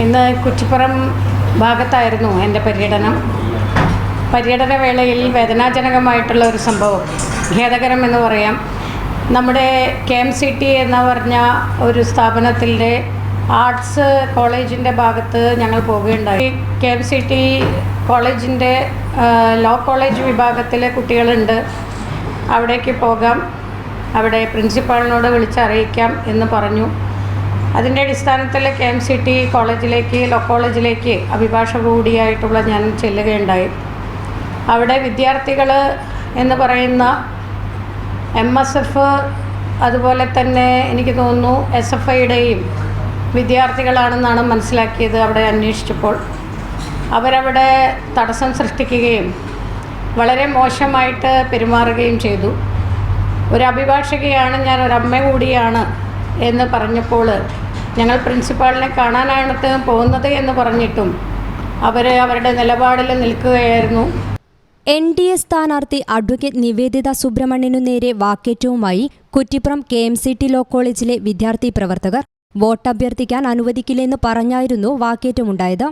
ഇന്ന് കുറ്റിപ്പുറം ഭാഗത്തായിരുന്നു എന്റെ പര്യടനം. പര്യടന വേളയിൽ വേദനാജനകമായിട്ടുള്ള ഒരു സംഭവം ഖേദകരം എന്ന് പറയാം. നമ്മുടെ കെ എം സി ടി എന്ന് പറഞ്ഞ ഒരു സ്ഥാപനത്തിന്റെ ആർട്സ് കോളേജിന്റെ ഭാഗത്ത് ഞങ്ങൾ പോവുകയുണ്ടായി. കെ എം സി ടി കോളേജിന്റെ ലോ കോളേജ് വിഭാഗത്തിലെ കുട്ടികളുണ്ട്. അവിടേക്ക് പോകാം. അവിടെ പ്രിൻസിപ്പാളിനോട് വിളിച്ചറിയിക്കാം എന്ന് പറഞ്ഞു. അതിന്റെ അടിസ്ഥാനത്തിൽ കെ എം സി ടി കോളേജിലേക്ക് ലോ കോളേജിലേക്ക് അഭിഭാഷക കൂടിയായിട്ടുള്ള ഞാൻ ചെല്ലുകയുണ്ടായി. അവിടെ വിദ്യാർത്ഥികൾ എന്ന് പറയുന്ന എം എസ് എഫ് അതുപോലെ തന്നെ എനിക്ക് തോന്നുന്നു എസ് എഫ് ഐയുടെയും വിദ്യാർത്ഥികളാണെന്നാണ് മനസ്സിലാക്കിയത് അവിടെ അന്വേഷിച്ചപ്പോൾ. അവരവിടെ തടസ്സം സൃഷ്ടിക്കുകയും വളരെ മോശമായിട്ട് പെരുമാറുകയും ചെയ്തു. ഒരു അഭിഭാഷകയാണ് ഞാൻ ഒരമ്മ കൂടിയാണ് എന്ന് പറഞ്ഞപ്പോൾ ഞങ്ങൾ പ്രിൻസിപ്പാളിനെ കാണാനാണ് പോകുന്നത് എന്ന് പറഞ്ഞിട്ടും അവർ അവരുടെ നിലപാടിൽ നിൽക്കുകയായിരുന്നു. എൻ ഡി എ സ്ഥാനാർത്ഥി അഡ്വക്കേറ്റ് നിവേദിത സുബ്രഹ്മണ്യനു നേരെ വാക്കേറ്റവുമായി Kuttippuram K M C T law കോളേജിലെ വിദ്യാർത്ഥി പ്രവർത്തകർ വോട്ടഭ്യർത്ഥിക്കാൻ അനുവദിക്കില്ലെന്ന് പറഞ്ഞായിരുന്നു വാക്കേറ്റമുണ്ടായത്.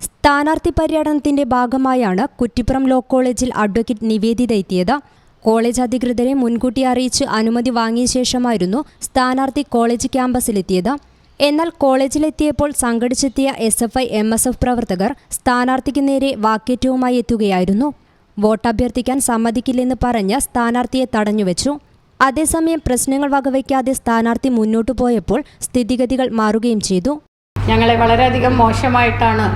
സ്ഥാനാർത്ഥി പര്യടനത്തിന്റെ ഭാഗമായാണ് കുറ്റിപ്പുറം ലോ കോളേജിൽ അഡ്വക്കേറ്റ് നിവേദിത എത്തിയത്. കോളേജ് അധികൃതരെ മുൻകൂട്ടി അറിയിച്ച് അനുമതി വാങ്ങിയ ശേഷമായിരുന്നു സ്ഥാനാർത്ഥി കോളേജ് ക്യാമ്പസിലെത്തിയത്. എന്നാൽ കോളേജിലെത്തിയപ്പോൾ സംഘടിച്ചെത്തിയ S F I M S F പ്രവർത്തകർ സ്ഥാനാർത്ഥിക്ക് നേരെ വാക്കേറ്റവുമായി എത്തുകയായിരുന്നു. വോട്ടഭ്യർത്ഥിക്കാൻ സമ്മതിക്കില്ലെന്ന് പറഞ്ഞ് സ്ഥാനാർത്ഥിയെ തടഞ്ഞുവെച്ചു. അതേസമയം പ്രശ്നങ്ങൾ വകവയ്ക്കാതെ സ്ഥാനാർത്ഥി മുന്നോട്ടു പോയപ്പോൾ സ്ഥിതിഗതികൾ മാറുകയും ചെയ്തു. ഞങ്ങളെ വളരെയധികം മോശമായിട്ടാണ്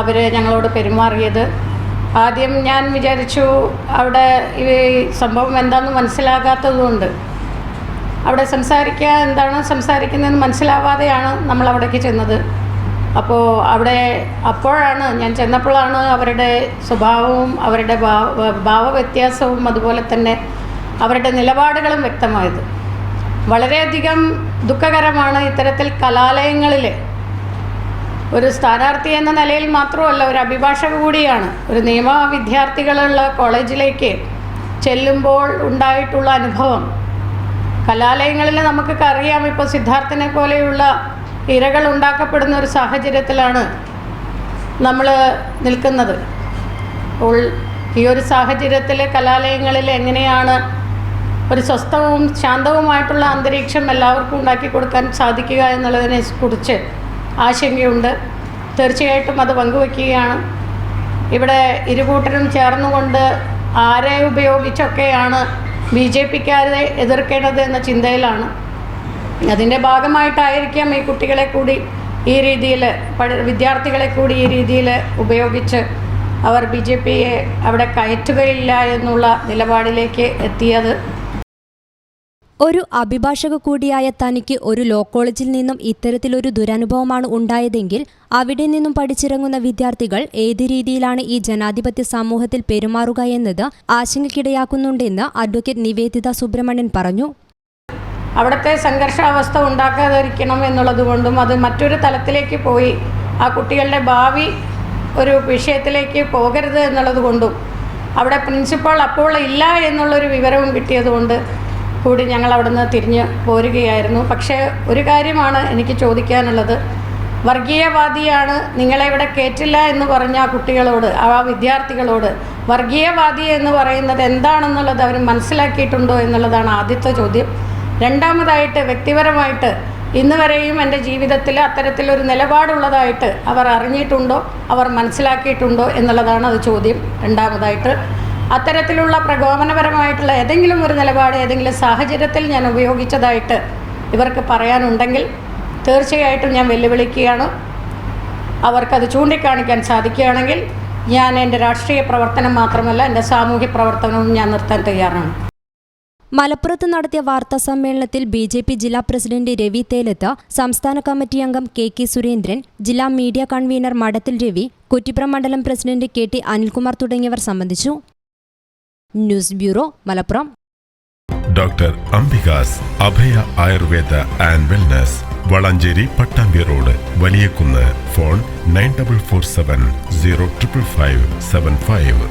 അവർ ഞങ്ങളോട് പെരുമാറിയത്. ആദ്യം ഞാൻ വിചാരിച്ചു അവിടെ ഈ സംഭവം എന്താണെന്ന് മനസ്സിലാകാത്തതുകൊണ്ട്. അവിടെ സംസാരിക്കുക എന്താണ് സംസാരിക്കുന്നതെന്ന് മനസ്സിലാവാതെയാണ് നമ്മൾ അവിടേക്ക് ചെന്നത്. അപ്പോൾ അവിടെ അപ്പോഴാണ് ഞാൻ ചെന്നപ്പോഴാണ് അവരുടെ സ്വഭാവവും അവരുടെ ഭാവ ഭാവവ്യത്യാസവും അതുപോലെ തന്നെ അവരുടെ നിലപാടുകളും വ്യക്തമായത്. വളരെയധികം ദുഃഖകരമാണ് ഇത്തരത്തിൽ കലാലയങ്ങളിൽ ഒരു സ്ഥാനാർത്ഥി എന്ന നിലയിൽ മാത്രമല്ല ഒരു അഭിഭാഷക കൂടിയാണ്. ഒരു നിയമ വിദ്യാർത്ഥികളുള്ള കോളേജിലേക്ക് ചെല്ലുമ്പോൾ ഉണ്ടായിട്ടുള്ള അനുഭവം. കലാലയങ്ങളിൽ നമുക്കൊക്കെ അറിയാം ഇപ്പോൾ സിദ്ധാർത്ഥനെ പോലെയുള്ള ഇരകൾ ഉണ്ടാക്കപ്പെടുന്ന ഒരു സാഹചര്യത്തിലാണ് നമ്മൾ നിൽക്കുന്നത്. അപ്പോൾ ഈ ഒരു സാഹചര്യത്തിൽ കലാലയങ്ങളിൽ എങ്ങനെയാണ് ഒരു സ്വസ്ഥവും ശാന്തവുമായിട്ടുള്ള അന്തരീക്ഷം എല്ലാവർക്കും ഉണ്ടാക്കി കൊടുക്കാൻ സാധിക്കുക എന്നുള്ളതിനെ കുറിച്ച് ആശങ്കയുണ്ട്. തീർച്ചയായിട്ടും അത് പങ്കുവയ്ക്കുകയാണ് ഇവിടെ ഇരുകൂട്ടരും ചേർന്നുകൊണ്ട് ആരെ ഉപയോഗിച്ചൊക്കെയാണ് ബി ജെ പിക്കാരെ എതിർക്കേണ്ടത് എന്ന ചിന്തയിലാണ്. അതിന്റെ ഭാഗമായിട്ടായിരിക്കാം ഈ കുട്ടികളെ കൂടി ഈ രീതിയിൽ വിദ്യാർത്ഥികളെ കൂടി ഈ രീതിയിൽ ഉപയോഗിച്ച് അവർ ബി ജെ പിയെ അവിടെ കയറ്റുകയില്ല എന്നുള്ള നിലപാടിലേക്ക് എത്തിയത്. ഒരു അഭിഭാഷക കൂടിയായ തനിക്ക് ഒരു ലോ കോളേജിൽ നിന്നും ഇത്തരത്തിലൊരു ദുരനുഭവമാണ് ഉണ്ടായതെങ്കിൽ അവിടെ നിന്നും പഠിച്ചിറങ്ങുന്ന വിദ്യാർത്ഥികൾ ഏത് രീതിയിലാണ് ഈ ജനാധിപത്യ സമൂഹത്തിൽ പെരുമാറുക എന്നത് ആശങ്കയ്ക്കിടയാക്കുന്നുണ്ടെന്ന് അഡ്വക്കേറ്റ് നിവേദിത സുബ്രഹ്മണ്യൻ പറഞ്ഞു. അവിടുത്തെ സംഘർഷാവസ്ഥ ഉണ്ടാക്കാതിരിക്കണം എന്നുള്ളതുകൊണ്ടും അത് മറ്റൊരു തലത്തിലേക്ക് പോയി. ആ കുട്ടികളുടെ ഭാവി ഒരു വിഷയത്തിലേക്ക് പോകരുത് എന്നുള്ളത് കൊണ്ടും അവിടെ പ്രിൻസിപ്പാൾ അപ്പോൾ ഇല്ല എന്നുള്ളൊരു വിവരവും കിട്ടിയതുകൊണ്ട് കൂടി ഞങ്ങൾ അവിടുന്ന് തിരിഞ്ഞ് പോരുകയായിരുന്നു. പക്ഷേ ഒരു കാര്യമാണ് എനിക്ക് ചോദിക്കാനുള്ളത്. വർഗീയവാദിയാണ് നിങ്ങളെ ഇവിടെ കയറ്റില്ല എന്ന് പറഞ്ഞ ആ കുട്ടികളോട് ആ വിദ്യാർത്ഥികളോട് വർഗീയവാദി എന്ന് പറയുന്നത് എന്താണെന്നുള്ളത് അവർ മനസ്സിലാക്കിയിട്ടുണ്ടോ എന്നുള്ളതാണ് ആദ്യത്തെ ചോദ്യം. രണ്ടാമതായിട്ട് വ്യക്തിപരമായിട്ട് ഇന്ന് വരെയും എന്റെ ജീവിതത്തിൽ അത്തരത്തിലൊരു നിലപാടുള്ളതായിട്ട് അവർ അറിഞ്ഞിട്ടുണ്ടോ അവർ മനസ്സിലാക്കിയിട്ടുണ്ടോ എന്നുള്ളതാണ് അത് ചോദ്യം. രണ്ടാമതായിട്ട് അത്തരത്തിലുള്ള പ്രകോപനപരമായിട്ടുള്ള ഏതെങ്കിലും ഒരു നിലപാട് ഏതെങ്കിലും സാഹചര്യത്തിൽ ഞാൻ ഉപയോഗിച്ചതായിട്ട് ഇവർക്ക് പറയാനുണ്ടെങ്കിൽ തീർച്ചയായിട്ടും ഞാൻ വെല്ലുവിളിക്കുകയാണ്. അവർക്കത് ചൂണ്ടിക്കാണിക്കാൻ സാധിക്കുകയാണെങ്കിൽ ഞാൻ എന്റെ രാഷ്ട്രീയ പ്രവർത്തനം മാത്രമല്ല എന്റെ സാമൂഹ്യ പ്രവർത്തനവും ഞാൻ നിർത്താൻ തയ്യാറാണ്. മലപ്പുറത്ത് നടത്തിയ വാർത്താ സമ്മേളനത്തിൽ ബി ജെ പി ജില്ലാ പ്രസിഡന്റ് രവി തേലത്ത് സംസ്ഥാന കമ്മിറ്റി അംഗം കെ കെ സുരേന്ദ്രൻ ജില്ലാ മീഡിയ കൺവീനർ മഠത്തിൽ രവി കുറ്റിപ്പുറം മണ്ഡലം പ്രസിഡന്റ് കെ ടി അനിൽകുമാർ തുടങ്ങിയവർ സംബന്ധിച്ചു. News bureau Malappuram. Doctor Ambika's Abhaya Ayurveda and wellness Valanchery Pattambi road Valiyakunnu phone nine double four seven zero triple five seven five.